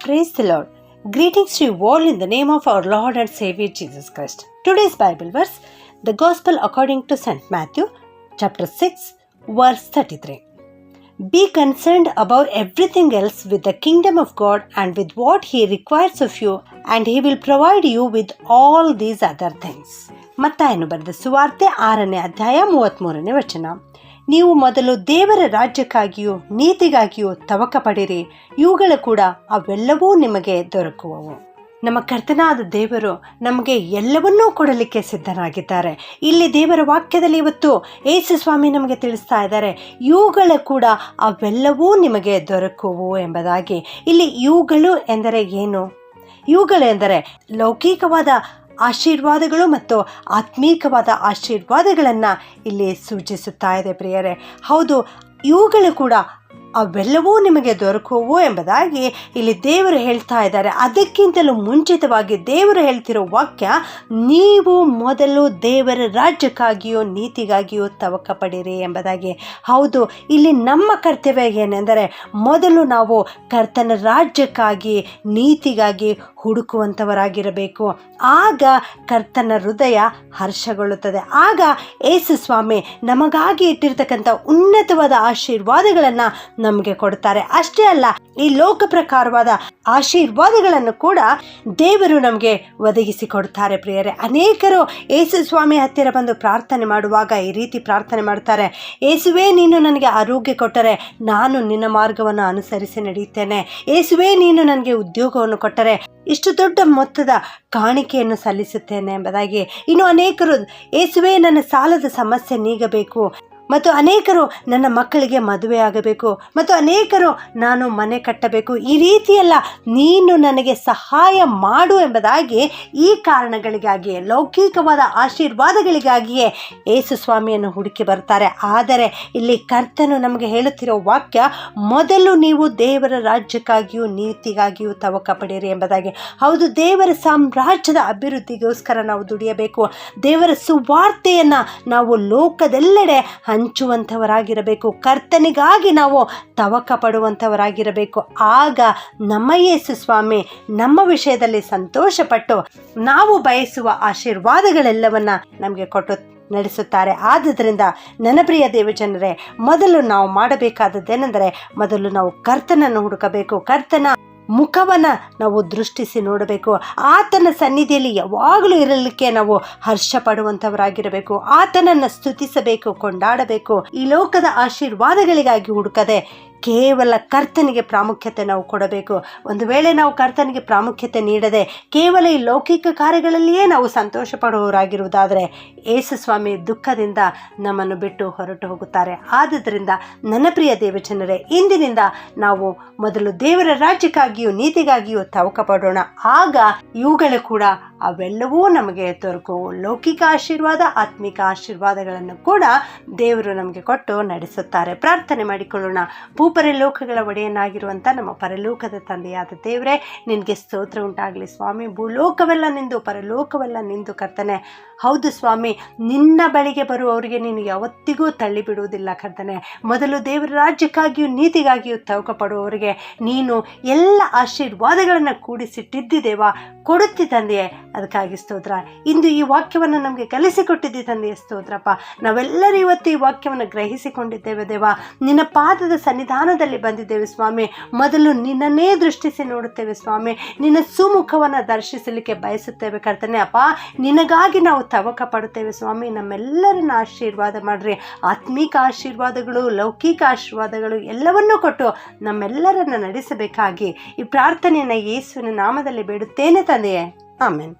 Praise the Lord. Greetings to you all in the name of our Lord and Savior Jesus Christ. Today's Bible verse, the Gospel according to St. Matthew, chapter 6, verse 33. Be concerned about everything else with the kingdom of God and with what He requires of you, and He will provide you with all these other things. ಮತ್ತಾಯನು ಬರೆದ ಸುವಾರ್ತೆ ಆರನೇ ಅಧ್ಯಾಯ ಮೂವತ್ತ್ಮೂರನೇ ವಚನ ನೀವು ಮೊದಲು ದೇವರ ರಾಜ್ಯಕ್ಕಾಗಿಯೂ ನೀತಿಗಾಗಿಯೂ ತವಕ ಪಡಿರಿ. ಇವುಗಳು ಕೂಡ ಅವೆಲ್ಲವೂ ನಿಮಗೆ ದೊರಕುವವು. ನಮ್ಮ ಕರ್ತನಾದ ದೇವರು ನಮಗೆ ಎಲ್ಲವನ್ನೂ ಕೊಡಲಿಕ್ಕೆ ಸಿದ್ಧರಾಗಿದ್ದಾರೆ ಇಲ್ಲಿ ದೇವರ ವಾಕ್ಯದಲ್ಲಿ ಇವತ್ತು ಏಸು ಸ್ವಾಮಿ ನಮಗೆ ತಿಳಿಸ್ತಾ ಇದ್ದಾರೆ, ಇವುಗಳು ಕೂಡ ಅವೆಲ್ಲವೂ ನಿಮಗೆ ದೊರಕುವು ಎಂಬುದಾಗಿ. ಇಲ್ಲಿ ಇವುಗಳು ಎಂದರೆ ಏನು? ಇವುಗಳೆಂದರೆ ಲೌಕಿಕವಾದ ಆಶೀರ್ವಾದಗಳು ಮತ್ತು ಆತ್ಮೀಕವಾದ ಆಶೀರ್ವಾದಗಳನ್ನು ಇಲ್ಲಿ ಸೂಚಿಸುತ್ತಾ ಇದೆ ಪ್ರಿಯರೇ. ಹೌದು ಇವುಗಳು ಕೂಡ ಅವೆಲ್ಲವೂ ನಿಮಗೆ ದೊರಕುವು ಎಂಬುದಾಗಿ ಇಲ್ಲಿ ದೇವರು ಹೇಳ್ತಾ ಇದ್ದಾರೆ. ಅದಕ್ಕಿಂತಲೂ ಮುಂಚಿತವಾಗಿ ದೇವರು ಹೇಳ್ತಿರೋ ವಾಕ್ಯ, ನೀವು ಮೊದಲು ದೇವರ ರಾಜ್ಯಕ್ಕಾಗಿಯೋ ನೀತಿಗಾಗಿಯೋ ತವಕ ಪಡಿರಿ ಎಂಬುದಾಗಿ. ಹೌದು, ಇಲ್ಲಿ ನಮ್ಮ ಕರ್ತವ್ಯ ಏನೆಂದರೆ ಮೊದಲು ನಾವು ಕರ್ತನ ರಾಜ್ಯಕ್ಕಾಗಿ, ನೀತಿಗಾಗಿ ಹುಡುಕುವಂಥವರಾಗಿರಬೇಕು. ಆಗ ಕರ್ತನ ಹೃದಯ ಹರ್ಷಗೊಳ್ಳುತ್ತದೆ. ಆಗ ಏಸು ಸ್ವಾಮಿ ನಮಗಾಗಿ ಇಟ್ಟಿರ್ತಕ್ಕಂಥ ಉನ್ನತವಾದ ಆಶೀರ್ವಾದಗಳನ್ನು ನಮಗೆ ಕೊಡ್ತಾರೆ. ಅಷ್ಟೇ ಅಲ್ಲ, ಈ ಲೋಕ ಪ್ರಕಾರವಾದ ಆಶೀರ್ವಾದಗಳನ್ನು ಕೂಡ ದೇವರು ನಮಗೆ ಒದಗಿಸಿ ಕೊಡ್ತಾರೆ ಪ್ರಿಯರೇ. ಅನೇಕರು ಏಸು ಸ್ವಾಮಿ ಹತ್ತಿರ ಬಂದು ಪ್ರಾರ್ಥನೆ ಮಾಡುವಾಗ ಈ ರೀತಿ ಪ್ರಾರ್ಥನೆ ಮಾಡ್ತಾರೆ ಏಸುವೆ ನೀನು ನನಗೆ ಆರೋಗ್ಯ ಕೊಟ್ಟರೆ ನಾನು ನಿನ್ನ ಮಾರ್ಗವನ್ನು ಅನುಸರಿಸಿ ನಡೆಯುತ್ತೇನೆ. ಏಸುವೆ ನೀನು ನನಗೆ ಉದ್ಯೋಗವನ್ನು ಕೊಟ್ಟರೆ ಇಷ್ಟು ದೊಡ್ಡ ಮೊತ್ತದ ಕಾಣಿಕೆಯನ್ನು ಸಲ್ಲಿಸುತ್ತೇನೆ. ಎಂಬುದಾಗಿ ಇನ್ನು ಅನೇಕರು ಏಸುವೆ ನನ್ನ ಸಾಲದ ಸಮಸ್ಯೆ ನೀಗಬೇಕು. ಮತ್ತು ಅನೇಕರು ನನ್ನ ಮಕ್ಕಳಿಗೆ ಮದುವೆ ಆಗಬೇಕು ಮತ್ತು ಅನೇಕರು ನಾನು ಮನೆ ಕಟ್ಟಬೇಕು. ಈ ರೀತಿಯೆಲ್ಲ ನೀನು ನನಗೆ ಸಹಾಯ ಮಾಡು ಎಂಬುದಾಗಿ ಈ ಕಾರಣಗಳಿಗಾಗಿಯೇ, ಲೌಕಿಕವಾದ ಆಶೀರ್ವಾದಗಳಿಗಾಗಿಯೇ ಏಸು ಸ್ವಾಮಿಯನ್ನು ಹುಡುಕಿ ಬರ್ತಾರೆ. ಆದರೆ ಇಲ್ಲಿ ಕರ್ತನು ನಮಗೆ ಹೇಳುತ್ತಿರೋ ವಾಕ್ಯ, ಮೊದಲು ನೀವು ದೇವರ ರಾಜ್ಯಕ್ಕಾಗಿಯೂ ನೀತಿಗಾಗಿಯೂ ತವಕ ಪಡೆಯಿರಿ ಎಂಬುದಾಗಿ. ಹೌದು, ದೇವರ ಸಾಮ್ರಾಜ್ಯದ ಅಭಿವೃದ್ಧಿಗೋಸ್ಕರ ನಾವು ದುಡಿಯಬೇಕು. ದೇವರ ಸುವಾರ್ತೆಯನ್ನು ನಾವು ಲೋಕದೆಲ್ಲೆಡೆ ಹಂಚುವಂಥವರಾಗಿರಬೇಕು. ಕರ್ತನಿಗಾಗಿ ನಾವು ತವಕ ಪಡುವಂಥವರಾಗಿರಬೇಕು. ಆಗ ನಮ್ಮ ಯೇಸು ಸ್ವಾಮಿ ನಮ್ಮ ವಿಷಯದಲ್ಲಿ ಸಂತೋಷಪಟ್ಟು ನಾವು ಬಯಸುವ ಆಶೀರ್ವಾದಗಳೆಲ್ಲವನ್ನ ನಮಗೆ ಕೊಟ್ಟು ನಡೆಸುತ್ತಾರೆ. ಆದ್ದರಿಂದ ನನ್ನ ಪ್ರಿಯ ದೇವಜನರೇ, ಮೊದಲು ನಾವು ಮಾಡಬೇಕಾದದ್ದೇನೆಂದರೆ, ಮೊದಲು ನಾವು ಕರ್ತನನ್ನು ಹುಡುಕಬೇಕು. ಕರ್ತನ ಮುಖವನ್ನು ನಾವು ದೃಷ್ಟಿಸಿ ನೋಡಬೇಕು. ಆತನ ಸನ್ನಿಧಿಯಲ್ಲಿ ಯಾವಾಗಲೂ ಇರಲಿಕ್ಕೆ ನಾವು ಹರ್ಷ ಪಡುವಂಥವರಾಗಿರಬೇಕು. ಆತನನ್ನು ಸ್ತುತಿಸಬೇಕು, ಕೊಂಡಾಡಬೇಕು. ಈ ಲೋಕದ ಆಶೀರ್ವಾದಗಳಿಗಾಗಿ ಹುಡುಕದೆ ಕೇವಲ ಕರ್ತನಿಗೆ ಪ್ರಾಮುಖ್ಯತೆ ನಾವು ಕೊಡಬೇಕು. ಒಂದು ವೇಳೆ ನಾವು ಕರ್ತನಿಗೆ ಪ್ರಾಮುಖ್ಯತೆ ನೀಡದೆ ಕೇವಲ ಈ ಲೌಕಿಕ ಕಾರ್ಯಗಳಲ್ಲಿಯೇ ನಾವು ಸಂತೋಷ ಪಡುವವರಾಗಿರುವುದಾದರೆ ಏಸು ಸ್ವಾಮಿ ದುಃಖದಿಂದ ನಮ್ಮನ್ನು ಬಿಟ್ಟು ಹೊರಟು ಹೋಗುತ್ತಾರೆ. ಆದುದರಿಂದ ನನ್ನ ಪ್ರಿಯ ದೇವಜನರೇ, ಇಂದಿನಿಂದ ನಾವು ಮೊದಲು ದೇವರ ರಾಜ್ಯಕ್ಕಾಗಿಯೂ ನೀತಿಗಾಗಿಯೂ ತವಕ ಪಡೋಣ ಆಗ ಇವುಗಳು ಕೂಡ ಅವೆಲ್ಲವೂ ನಮಗೆ ದೊರಕು ಲೌಕಿಕ ಆಶೀರ್ವಾದ, ಆತ್ಮಿಕ ಆಶೀರ್ವಾದಗಳನ್ನು ಕೂಡ ದೇವರು ನಮಗೆ ಕೊಟ್ಟು ನಡೆಸುತ್ತಾರೆ. ಪ್ರಾರ್ಥನೆ ಮಾಡಿಕೊಳ್ಳೋಣ. ಭೂಪರಲೋಕಗಳ ಒಡೆಯನಾಗಿರುವಂಥ ನಮ್ಮ ಪರಲೋಕದ ತಂದೆಯಾದ ದೇವರೇ, ನಿನಗೆ ಸ್ತೋತ್ರ ಉಂಟಾಗಲಿ ಸ್ವಾಮಿ. ಭೂಲೋಕವೆಲ್ಲ ನಿಂದು, ಪರಲೋಕವೆಲ್ಲ ನಿಂದು ಕರ್ತನೆ. ಹೌದು ಸ್ವಾಮಿ, ನಿನ್ನ ಬಳಿಗೆ ಬರುವವರಿಗೆ ನೀನು ಯಾವತ್ತಿಗೂ ತಳ್ಳಿ ಬಿಡುವುದಿಲ್ಲ ಕರ್ತನೆ. ಮೊದಲು ದೇವರ ರಾಜ್ಯಕ್ಕಾಗಿಯೂ ನೀತಿಗಾಗಿಯೂ ತವಕ ಪಡುವವರಿಗೆ ನೀನು ಎಲ್ಲ ಆಶೀರ್ವಾದಗಳನ್ನು ಕೂಡಿಸಿಟ್ಟಿದ್ದಿದ್ದೇವ ಕೊಡುತ್ತಿ ತಂದೆಯೇ, ಅದಕ್ಕಾಗಿ ಸ್ತೋತ್ರ. ಇಂದು ಈ ವಾಕ್ಯವನ್ನು ನಮಗೆ ಕಲಿಸಿಕೊಟ್ಟಿದ್ದಿ ತಂದೆಯ, ಸ್ತೋತ್ರಪ್ಪ. ನಾವೆಲ್ಲರೂ ಇವತ್ತು ಈ ವಾಕ್ಯವನ್ನು ಗ್ರಹಿಸಿಕೊಂಡಿದ್ದೇವೆ ದೇವ. ನಿನ್ನ ಪಾದದ ಸನ್ನಿಧಾನದಲ್ಲಿ ಬಂದಿದ್ದೇವೆ ಸ್ವಾಮಿ. ಮೊದಲು ನಿನ್ನನ್ನೇ ದೃಷ್ಟಿಸಿ ನೋಡುತ್ತೇವೆ ಸ್ವಾಮಿ. ನಿನ್ನ ಸುಮುಖವನ್ನು ದರ್ಶಿಸಲಿಕ್ಕೆ ಬಯಸುತ್ತೇವೆ ಕರ್ತನೆ, ಅಪ್ಪ. ನಿನಗಾಗಿ ನಾವು ತವಕ ಪಡುತ್ತೇವೆ ಸ್ವಾಮಿ. ನಮ್ಮೆಲ್ಲರನ್ನ ಆಶೀರ್ವಾದ ಮಾಡ್ರಿ. ಆತ್ಮೀಕ ಆಶೀರ್ವಾದಗಳು, ಲೌಕಿಕ ಆಶೀರ್ವಾದಗಳು ಎಲ್ಲವನ್ನೂ ಕೊಟ್ಟು ನಮ್ಮೆಲ್ಲರನ್ನ ನಡೆಸಬೇಕಾಗಿ ಈ ಪ್ರಾರ್ಥನೆಯನ್ನು ಯೇಸುವಿನ ನಾಮದಲ್ಲಿ ಬೇಡುತ್ತೇನೆ ತಂದೆಯೇ. ಆಮೇನ್.